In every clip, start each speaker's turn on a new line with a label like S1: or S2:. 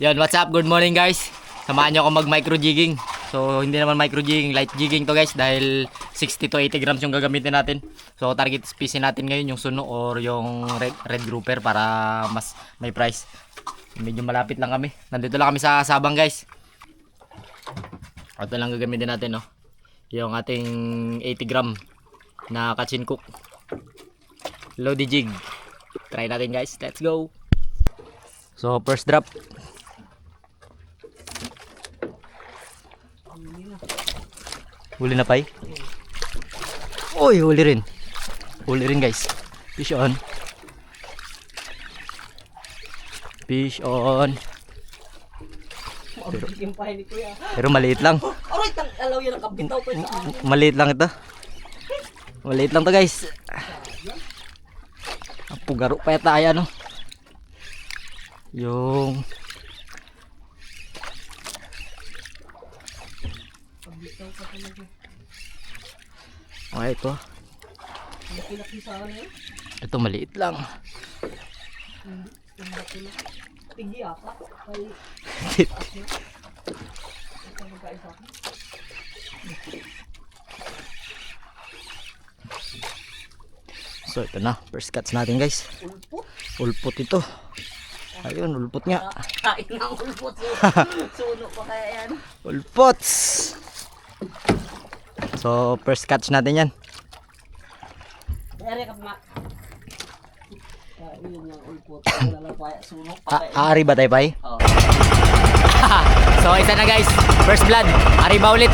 S1: Yan, what's up? Good morning guys. Samahan nyo ako mag micro jigging. So, hindi naman micro jigging, light jigging to guys dahil 60 to 80 grams yung gagamitin natin. So, target species natin ngayon yung suno or yung red, red grouper para mas may price. Medyo malapit lang kami. Nandito lang kami sa Sabang guys. Ito lang gagamitin natin no. Yung ating 80 gram na kachin cook. Lodi jig. Try natin guys. Let's go. So, first drop. Huli na pay. Uy, huli rin. Huli rin guys. Fish on. Fish on.
S2: Kuya.
S1: Pero maliit lang.
S2: Aray, tang alaw yan ang kabitaw pa
S1: Maliit lang ito. Maliit lang to guys. Ang pugaro pa yata ay ano. Yung Okay ito. Ito maliit lang.
S2: Sa akin.
S1: So ito na. First cuts natin guys.
S2: Ulpot.
S1: Ulpot ito. Ayun, ulpot nga.
S2: Kain ang ulpot. Suno pa kaya yan.
S1: Ulpots! So, first catch natin yan.
S2: Ere ka ma. Kain yung ulpot. Wala lang pa suno pa kaya.
S1: A aari ba tayo, Pai? So, isa na guys. First blood. Ari ba ulit?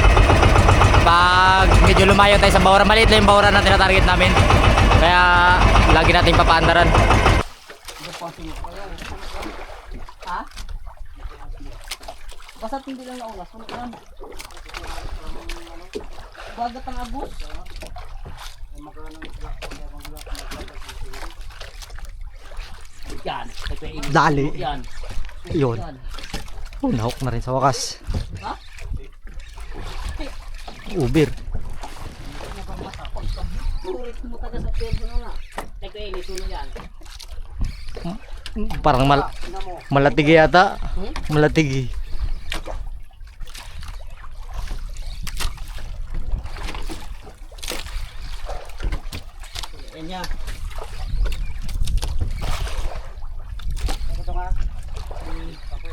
S1: Pag medyo lumayo tayo sa bawra, maliit lang yung bawra natin na target namin. Kaya, lagi natin papaandaran.
S2: Ha? Basta hindi lang nauna. Suno ka lang. Bagat ang abos. Yan.
S1: Dali.
S2: Yan.
S1: Yun. Oh, nahok na rin sa wakas.
S2: Ha? Suno yan.
S1: Parang mal malatigi yata.
S2: Hmm?
S1: Malatigi.
S2: Yan niya. Ano to nga? Hmm, kape.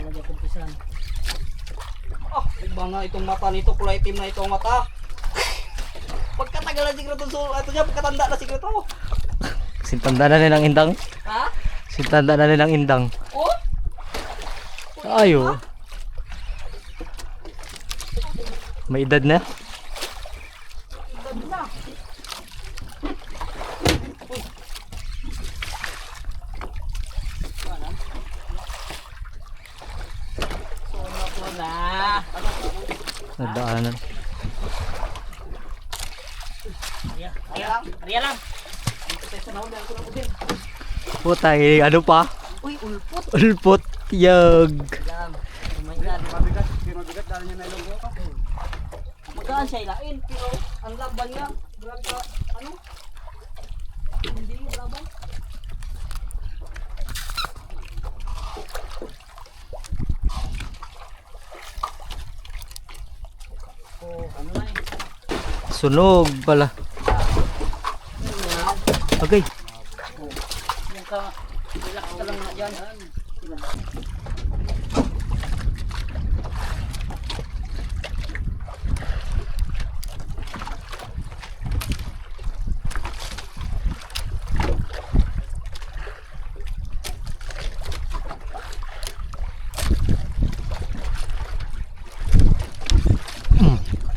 S2: Lagyan ko pisan. Ah, iba na itong mata nito, kulay itim na itong mata. Pagkatagal na siguro itong sulo, ito niya, pagkatanda na siguro ito.
S1: Sintanda na nilang indang.
S2: Ha?
S1: Sintanda na nilang indang.
S2: Oh?
S1: Ayo. May edad na.
S2: Sa po din.
S1: Putay, ano pa?
S2: Uy, ulpot.
S1: Ulpot. Yag.
S2: Magaan siya ilain, pero ang laban niya, grabe, ano? Hindi yung laban. Oh, ano na eh.
S1: Sunog pala.
S2: Yan.
S1: Okay.
S2: Yan ka, relax ka lang na dyan. Yan.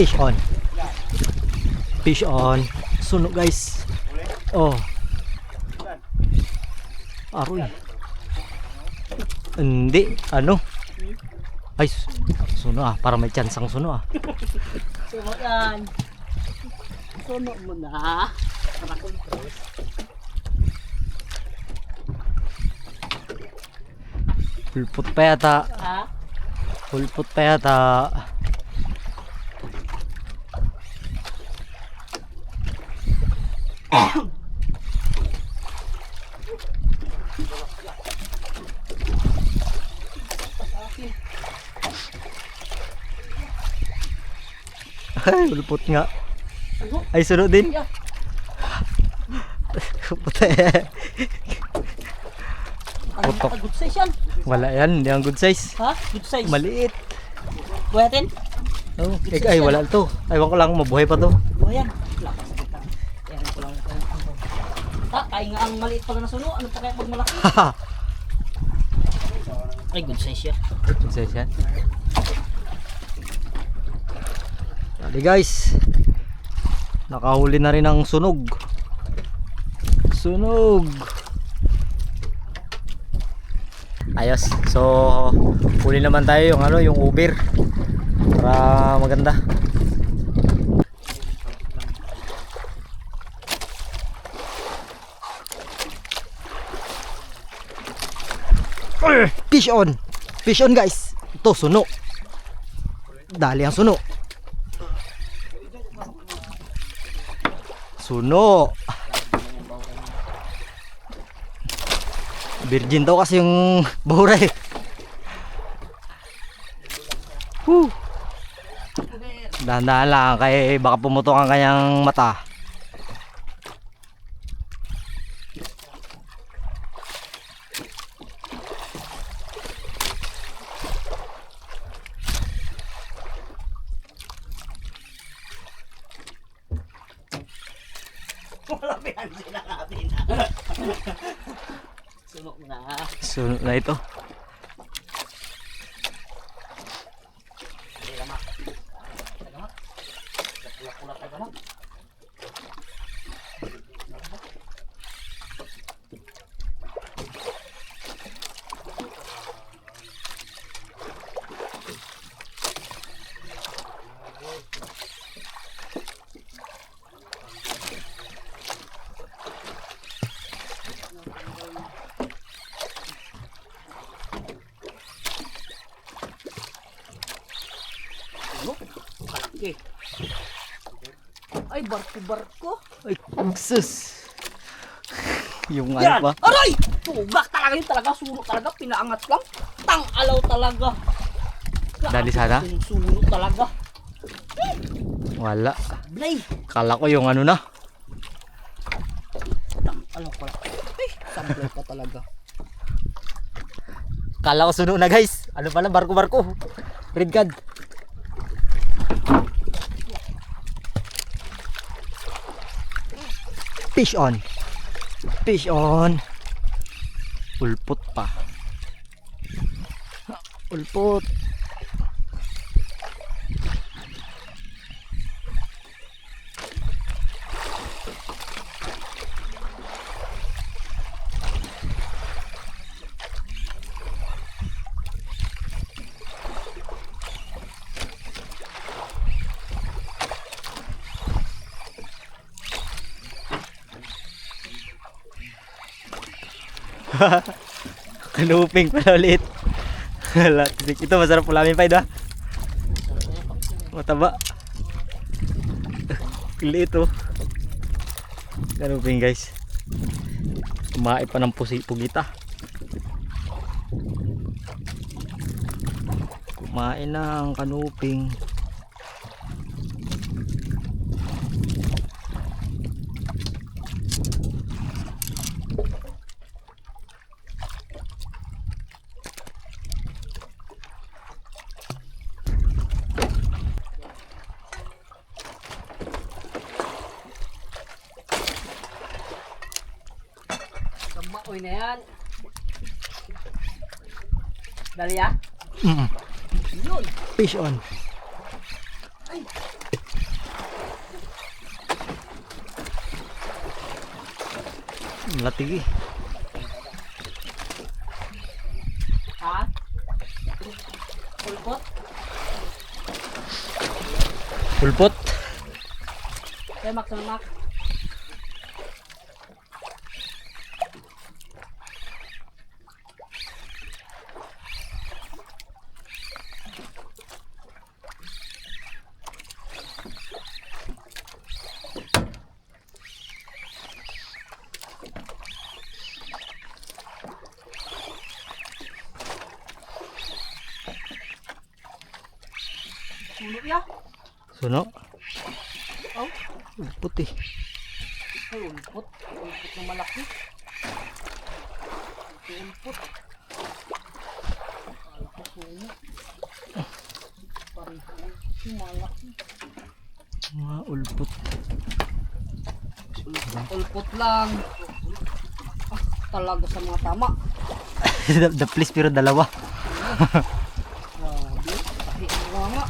S1: Fish on. Fish on. Sunog guys. Oh. Aroy. Hindi. Ano? Ay, su- suno ah. Para may chance ang suno ah.
S2: Sumo yan. Suno mo na. Para control.
S1: Pulpot pa yata.
S2: Ha?
S1: Pulpot pa yata. Ah. Ay, ulpot nga. Ay, sunod din. Puta Putok.
S2: Good size yan.
S1: Wala yan, hindi ang good size.
S2: Ha? Good size?
S1: Maliit.
S2: Buhatin?
S1: Oh, eh, ay, wala to. Aywan ko lang, mabuhay pa to.
S2: Buhay yan. Kaya nga ang maliit pala na suno. Ano pa kaya pag malaki? Ay, good size yan.
S1: good size yan. Dali guys. Nakahuli na rin ang sunog. Sunog. Ayos. So, huli naman tayo yung ano, yung Uber. Para maganda. Fish on. Fish on guys. Ito suno. Dali ang suno. Suno. Virgin daw kasi yung bahura eh. Dahan-dahan lang kay baka pumutok ang kanyang mata.
S2: Sunog na.
S1: Suno na ito.
S2: Ano? Kalaki. Ay, barko-barko.
S1: Ay, sus. Yung
S2: Yan!
S1: ano pa?
S2: Aray! Tugak talaga yun talaga. Sunog talaga. Pinaangat lang. Tang alaw talaga.
S1: Dali sana?
S2: Sunog talaga.
S1: Wala.
S2: Blay!
S1: Kala ko yung ano na.
S2: Tang alaw pala. Ay, sablay pa talaga.
S1: Kala ko suno na guys. Ano pala, barko-barko. Red card. Fish on. Fish on. Ulpot pa. Ulpot. Kanuping pala ulit. Ito masarap ulamin pa ito. Mataba. Liit oh. Kanuping guys. Kumain pa ng pusi, pugita. Kumain ang kanuping.
S2: Na yan. Dali ah.
S1: Mm
S2: Yun.
S1: Fish on.
S2: Ay.
S1: Latigi.
S2: Ha? Pulpot?
S1: Pulpot.
S2: Kaya Max na Max. Ya?
S1: Suno. Ulpot eh.
S2: Ay, ulpot. Ulpot na malaki. Ulpot. Ulpot puno. Pareho. Ito malaki.
S1: Mga ulpot.
S2: Ulpot, ulpot lang. Ah, talaga sa mga tama.
S1: the, the place pero dalawa.
S2: Grabe. Tahi ang mga nga.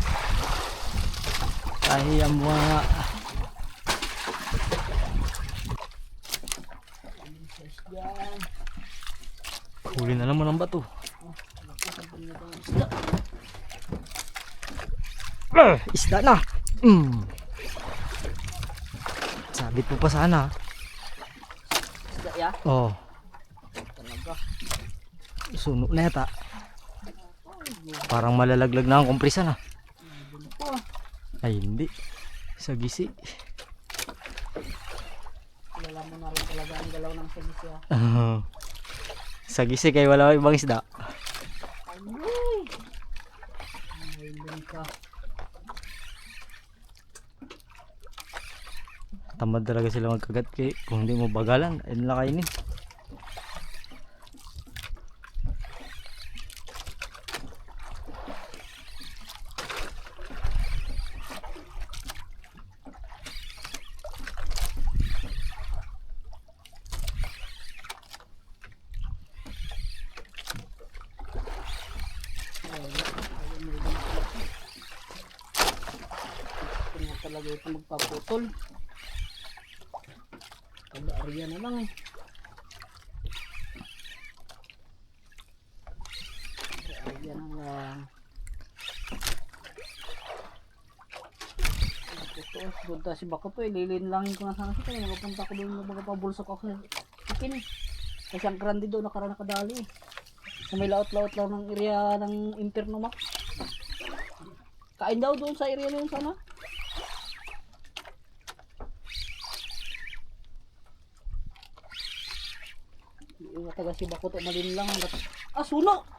S1: Ang mga...
S2: Yan.
S1: Huli na naman ang bato.
S2: Na itong isda.
S1: Na. Mm. Sabit po pa sana.
S2: Isda ya.
S1: Oh,
S2: Talaga.
S1: suno na yata. Parang malalaglag na ang kompresa na.
S2: Oh,
S1: Ay, hindi. Sa gisi.
S2: kilala mo na rin talaga ang galaw ng sagis ya.
S1: Ah. sa gisi kay wala ibang isda.
S2: Ay! Ay, ka.
S1: Tamad talaga sila magkagat kay kung hindi mo bagalan, ayun lang kainin.
S2: Ito na talaga ito magpaputol. Kada area na lang eh. Kada area na lang. Ito, punta si Bako to, ililin lang ko na sana siya. Kaya magpunta ko doon, magpapabulsok ako sa chicken eh. Kasi ang grande doon, nakaraan nakadali eh. Sa may laot-laot lang ng area ng Imperno Mac. Kain daw doon sa area na yun sana. Yung si Bakoto malin lang. Ah, suno!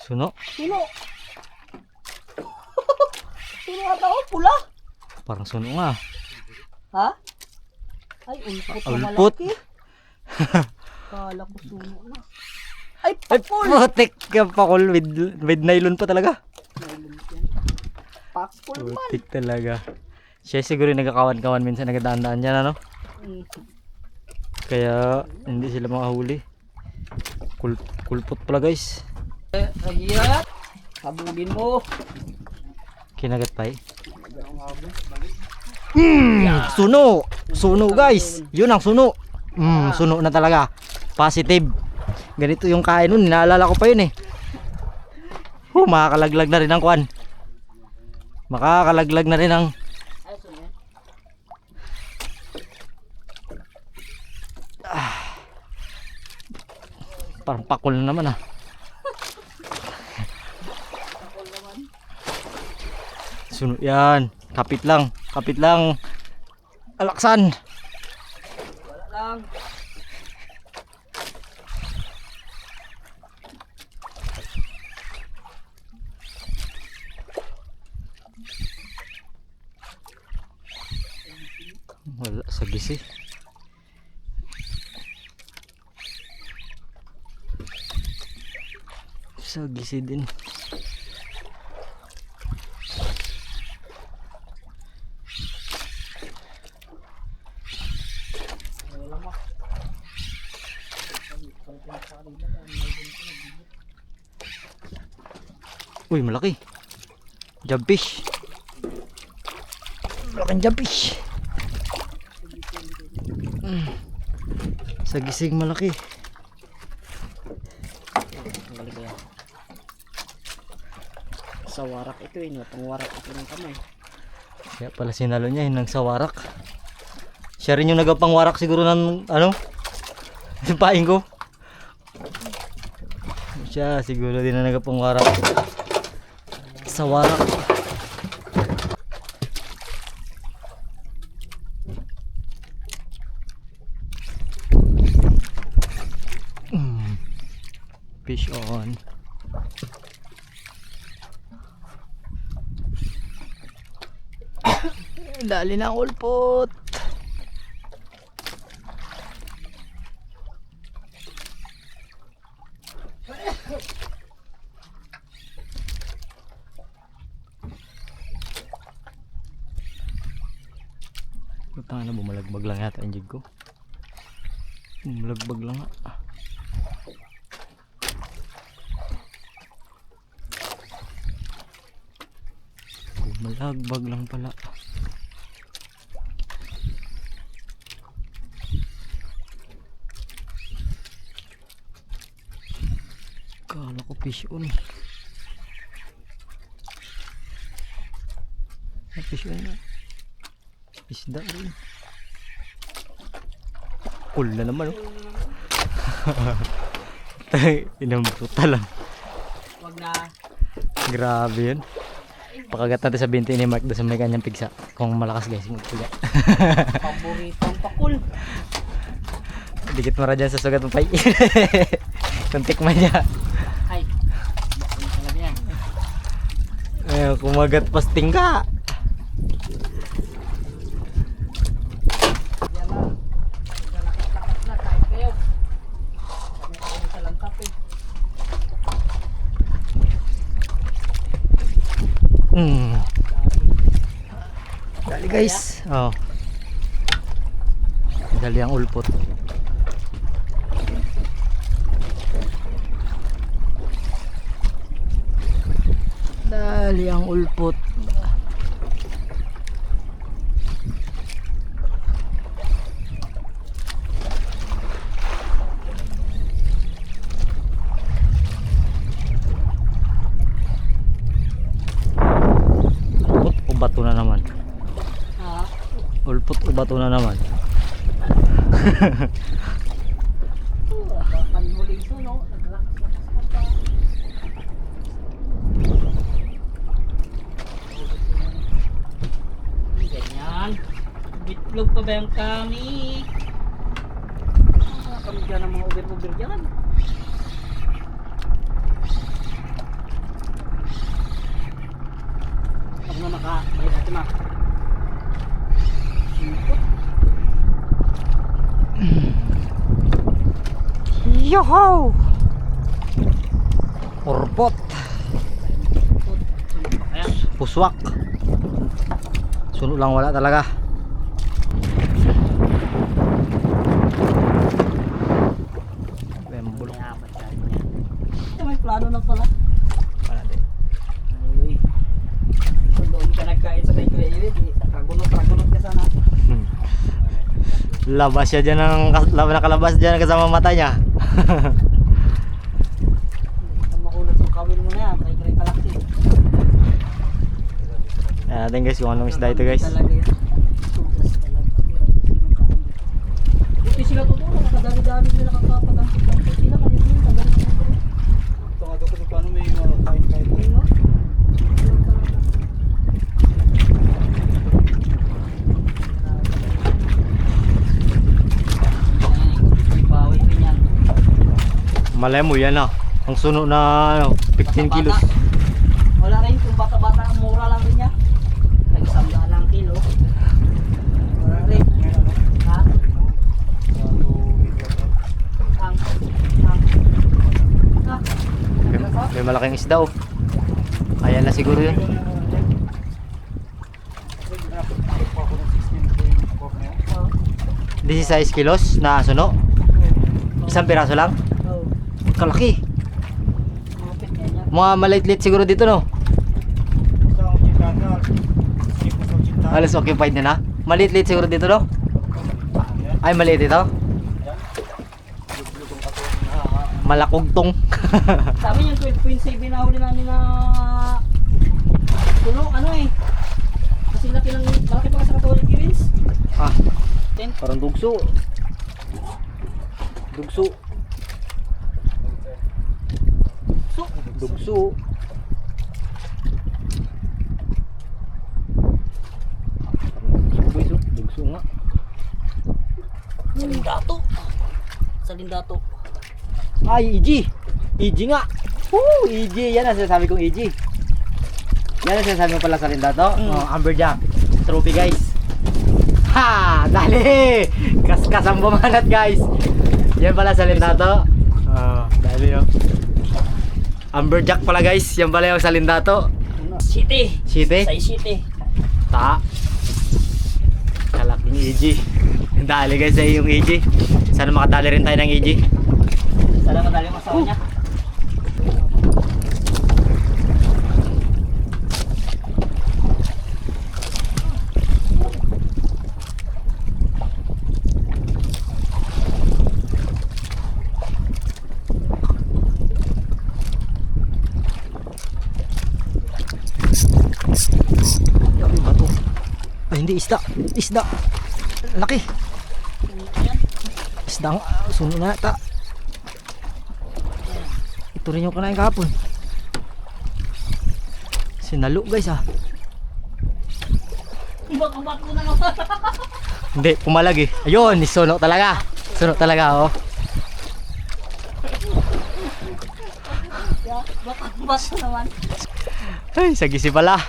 S1: Suno.
S2: Suno! suno ata oh, pula!
S1: Parang suno nga.
S2: Ha? Ay, ulpot na
S1: Ulpot.
S2: malaki. Kala ko suno na.
S1: Ay,
S2: Ay, pakul!
S1: putik ka pakol with, with nylon pa talaga.
S2: Nylon yan. Pakul man.
S1: Putik talaga. Siya siguro yung nagkakawan-kawan minsan nagdaan-daan dyan ano.
S2: Mm.
S1: Kaya hindi sila makahuli. Kul kulpot pala guys.
S2: Eh, Ayan. Habulin mo.
S1: Kinagat pa eh. Mm, suno! Suno guys! Yun ang suno! Mm, suno na talaga. Positive. Ganito yung kain nun. Naalala ko pa yun eh. Huh, makakalaglag na rin ang kwan. Makakalaglag na rin ang
S2: yan.
S1: parang pakol na naman ah.
S2: Pakul.
S1: Suno yan. Kapit lang. Kapit lang. Alaksan.
S2: Wala lang.
S1: Wala sa gisi. Sa gisi din. Uy, malaki. Jumpish. Malaking jumpish. Mm. Sa gising malaki.
S2: Sa warak ito eh, no? Pang warak ito ng kamay.
S1: Kaya pala sinalo niya yung nagsawarak. Siya rin yung nagapangwarak siguro ng ano? Yung paing ko. Siya siguro din na nagapangwarak. Sa warak. Mm. Fish on. Dali na ulpot. Putang na, bumalagbag lang yata yung jig ko. Bumalagbag lang nga. Bumalagbag lang pala. Kala ko fish on. Ay, fish on na. Isda rin. Cool na naman oh. Inang brutal lang.
S2: Wag na.
S1: Grabe yun. Pakagat natin sa binti ni Mark doon sa may kanyang pigsa. Kung malakas guys, magpiga.
S2: Paboritong pakul.
S1: Dikit mara dyan sa sugat mo pay. Kung tikman niya.
S2: Ay. Bakit talaga yan?
S1: Ayun, kumagat pasting ka.
S2: Yan na. Lakas-lakas na. Kahit kayo. Kami kayo sa lantap eh.
S1: Hmm. Dali guys. Oh. Dali ang ulpot. Dali ang ulpot. Ulpot o bato na naman? Ulpot o bato na naman?
S2: Ganyan. Bitlog pa ba yung kami? Ah, Kami dyan ang mga uber-uber dyan. Huwag na maka... May natin ma.
S1: Yoho!
S2: Kaya?
S1: Puswak. Suno lang wala talaga. Bembol.
S2: Mayaman tayo niya. Ito may plano na pala. Ay. Kung doon ka nagkain sa kay Kuya Irid, eh, nakagunot-ragunot ka sana.
S1: Labas siya dyan ng nakalabas dyan kasama mata niya.
S2: Ang makulot yung kawin mo na yan, kay Kuya Kalakti.
S1: Ayan natin guys kung anong isda ito guys.
S2: Talaga yan. Tugas talaga. Hirap yung sinong kain. Dito sila tutulong, nakadami-dami sila nakakapag-ampit-ampit sila, kaya sila tagal na nito.
S3: Tawag ako kung paano may mga kain-kain mo.
S2: Ayun, no? Ayun talaga. Ay, bawi ko niyan.
S1: Malay mo yan ah. Ang suno na ano, 15 kilos.
S2: Bata-bata. Wala rin kung bata-bata, mura lang din niya. Nag-isang daan lang kilo. Wala rin. Ha? Ang, ang, ha?
S1: May, may malaking isda oh. Ayan na siguro yun.
S2: Oh,
S1: 16 kilos na suno. Isang piraso lang. Kalaki. Mga maliit-liit siguro dito no. Alas occupied na na. Maliit-liit siguro dito no. Ay maliit ito. Malakugtong.
S2: Sa amin yung 12.7 na huli namin na tulo, ano eh. Kasi laki lang, malaki pa sa Catholic Givens.
S1: ah,
S2: 10.
S1: parang dugso. Dugso.
S2: So,
S1: Dugso. Dugso, dugso nga.
S2: sa Lindato. Sa Lindato.
S1: Ay, EG. EG nga. Woo, EG. Yan ang sinasabi kong EG. Yan ang sinasabi ko pala sa Lindato.
S2: Mm.
S1: Oh, Amberjack. Trophy guys. Ha! Dali! Kaskas ang bumanat guys. Yan pala sa Lindato. Oh, dali oh. Amberjack pala guys. Yan pala yung salindato.
S2: City.
S1: City.
S2: Say City.
S1: Ta. Kalaking EG. Dali guys sa yung EG. Sana makadali rin tayo ng EG.
S2: Sana madali mo sa kanya.
S1: Laki ba to? Isda. Isda. Laki. Isda suno na ta. Ito rin yung kanain kahapon. Sinalo guys ah.
S2: Ibang-ibang ko na naman.
S1: Hindi, pumalag eh. Ayun, suno talaga. Suno talaga oh.
S2: Bakit ko naman.
S1: Ay, sagisi pala.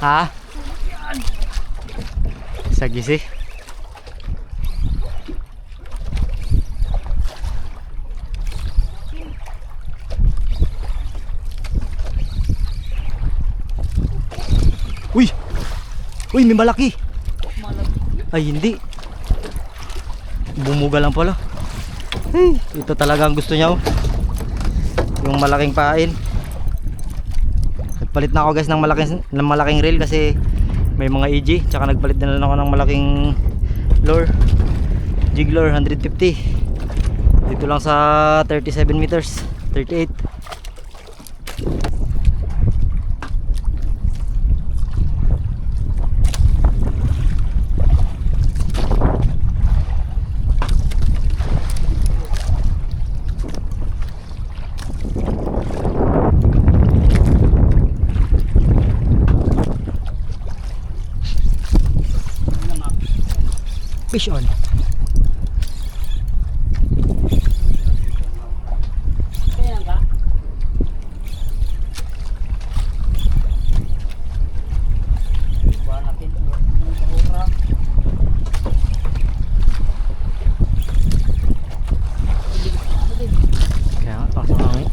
S1: Ha? Sagisi. Uy! Uy, may malaki. Ay, hindi. Bumuga lang pala. Ay, ito talaga ang gusto niya oh. Yung malaking pain. Nagpalit na ako guys ng malaking ng malaking reel kasi may mga EG tsaka nagpalit na rin ako ng malaking lure. Jig lure 150. Dito lang sa 37 meters, 38. Fish on.
S2: Kaya ka? Buwan natin. Mura.
S1: Kaya nga, pasok ang hangin.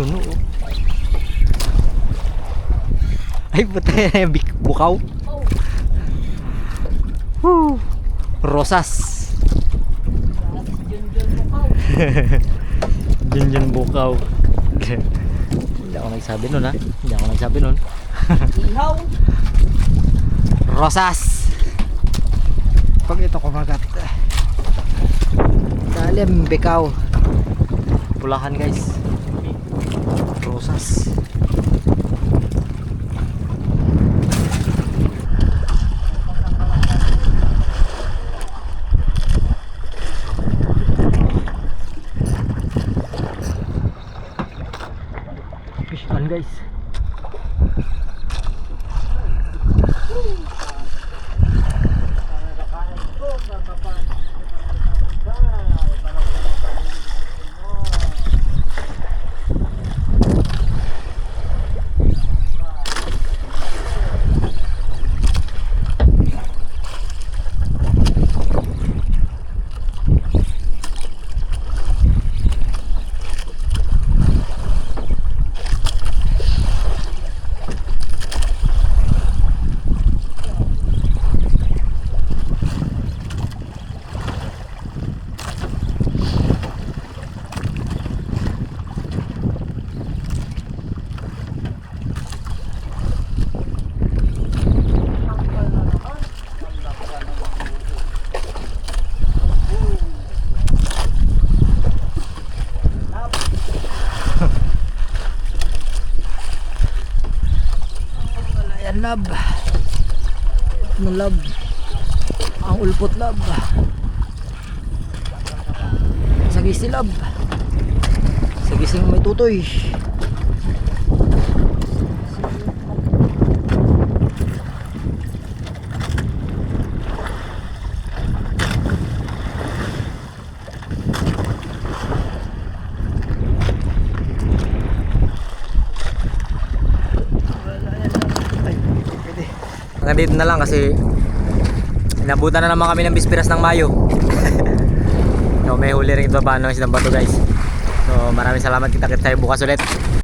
S1: Suno oh. Ay puta yung bik- bukaw. Woo. Rosas. Junjun bukaw. Hindi ako nagsabi nun ha. Hindi ako nagsabi nun.
S2: Ihaw.
S1: Rosas. Pag ito kumagat. Dalim bikaw. Pulahan guys. Rosas. Fish
S2: lab. Ng lab. Ang ulpot lab. Sagisi lab. Sagising may tutoy.
S1: Hanggang na lang kasi inabutan na naman kami ng bispiras ng Mayo. so may huli rin ito paano isang bato guys. So maraming salamat kita kita tayo bukas ulit.